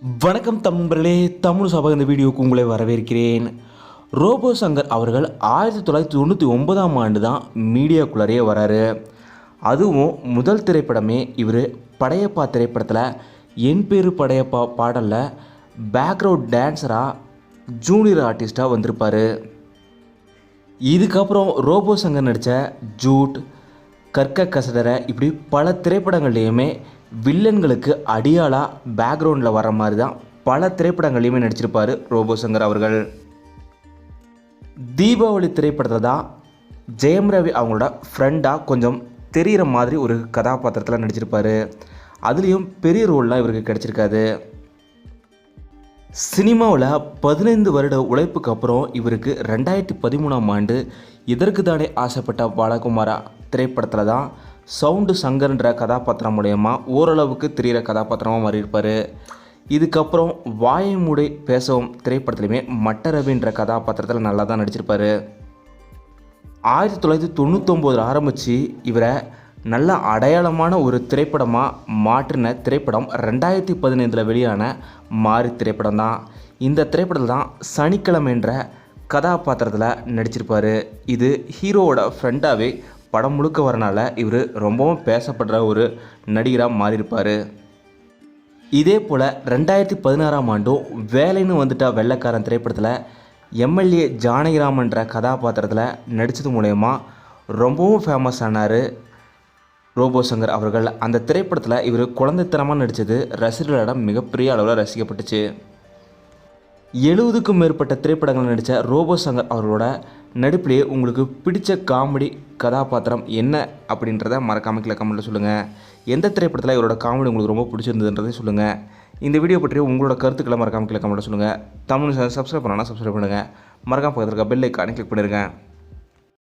வணக்கம் தம்பர்களே தமிழ் சபை இந்த வீடியோக்கு உங்களை வரவேற்கிறேன். ரோபோ சங்கர் அவர்கள் ஆயிரத்தி தொள்ளாயிரத்தி தொண்ணூற்றி ஒன்பதாம் ஆண்டு தான் மீடியாக்குள்ளரே வராரு. அதுவும் முதல் திரைப்படமே இவர் படையப்பா திரைப்படத்தில் என் பேரு படையப்பா பாடலில் பேக்ரவுண்ட் டான்ஸராக ஜூனியர் ஆர்டிஸ்ட்டாக வந்திருப்பார். இதுக்கப்புறம் ரோபோ சங்கர் நடித்த ஜூட் கற்க கசடரை இப்படி பல திரைப்படங்கள்லையுமே வில்லன்களுக்கு அடியாளாக பேக்ரவுண்டில் வர மாதிரி தான் பல திரைப்படங்கள்லையுமே நடிச்சிருப்பார் ரோபோ சங்கர் அவர்கள். தீபாவளி திரைப்படத்தில் தான் ஜெயம் ரவி அவங்களோட ஃப்ரெண்டாக கொஞ்சம் தெரிகிற மாதிரி ஒரு கதாபாத்திரத்தில் நடிச்சிருப்பார். அதுலேயும் பெரிய ரோல்லாம் இவருக்கு கிடச்சிருக்காது. சினிமாவில் பதினைந்து வருட உழைப்புக்கு அப்புறம் இவருக்கு ரெண்டாயிரத்தி பதிமூணாம் ஆண்டு இதற்கு தானே ஆசைப்பட்ட பாலகுமாரா திரைப்படத்தில் தான் சவுண்டு சங்கர்ன்ற கதாபாத்திரம் மூலயமா ஓரளவுக்கு தெரிகிற கதாபாத்திரமாக மாறியிருப்பார். இதுக்கப்புறம் வாயமுடை பேசவும் திரைப்படத்துலையுமே மட்டரவின்ற கதாபாத்திரத்தில் நல்லா தான் நடிச்சிருப்பார். ஆயிரத்தி தொள்ளாயிரத்தி தொண்ணூத்தொம்போதில் ஆரம்பித்து இவரை நல்ல அடையாளமான ஒரு திரைப்படமாக மாற்றின திரைப்படம் ரெண்டாயிரத்தி பதினைந்தில் வெளியான மாரி திரைப்படம் தான் இந்த திரைப்படத்தில் தான் சனிக்கிழமைன்ற கதாபாத்திரத்தில் நடிச்சிருப்பார். இது ஹீரோவோட ஃப்ரெண்டாகவே படம் முழுக்க வரனால இவர் ரொம்பவும் பேசப்படுற ஒரு நடிகராக மாறியிருப்பார். இதே போல் ரெண்டாயிரத்தி பதினாறாம் ஆண்டும் வேலைன்னு வந்துட்டா வெள்ளக்காரன் திரைப்படத்தில் எம்எல்ஏ ஜானகிராமன்ற கதாபாத்திரத்தில் நடித்தது மூலயமா ரொம்பவும் ஃபேமஸ் ஆனார் ரோபோ சங்கர் அவர்கள். அந்த திரைப்படத்தில் இவர் குழந்தைத்தனமாக நடித்தது ரசிகர்களிடம் மிகப்பெரிய அளவில் ரசிக்கப்பட்டுச்சு. எழுபதுக்கும் மேற்பட்ட திரைப்படங்கள் நடித்த ரோபோ சங்கர் அவர்களோட நடுப்பிலேயே உங்களுக்கு பிடிச்ச காமெடி கதாபாத்திரம் என்ன அப்படின்றத மறக்காம கீழே கமெண்ட்டில் சொல்லுங்கள் எந்த திரைப்படத்தில் இவரோட காமெடி உங்களுக்கு ரொம்ப பிடிச்சிருந்ததுன்றதை சொல்லுங்கள் இந்த வீடியோ பற்றி உங்களோட கருத்துக்களை மறக்காம கீழே கமெண்ட்டில் சொல்லுங்கள் தமிழ் சப்ஸ்கிரைப் பண்ணலாம் சப்ஸ்கிரைப் பண்ணுங்கள் மறக்காம பக்கத்தில் இருக்க பெல் ஐக்கானே கிளிக் பண்ணிடுங்க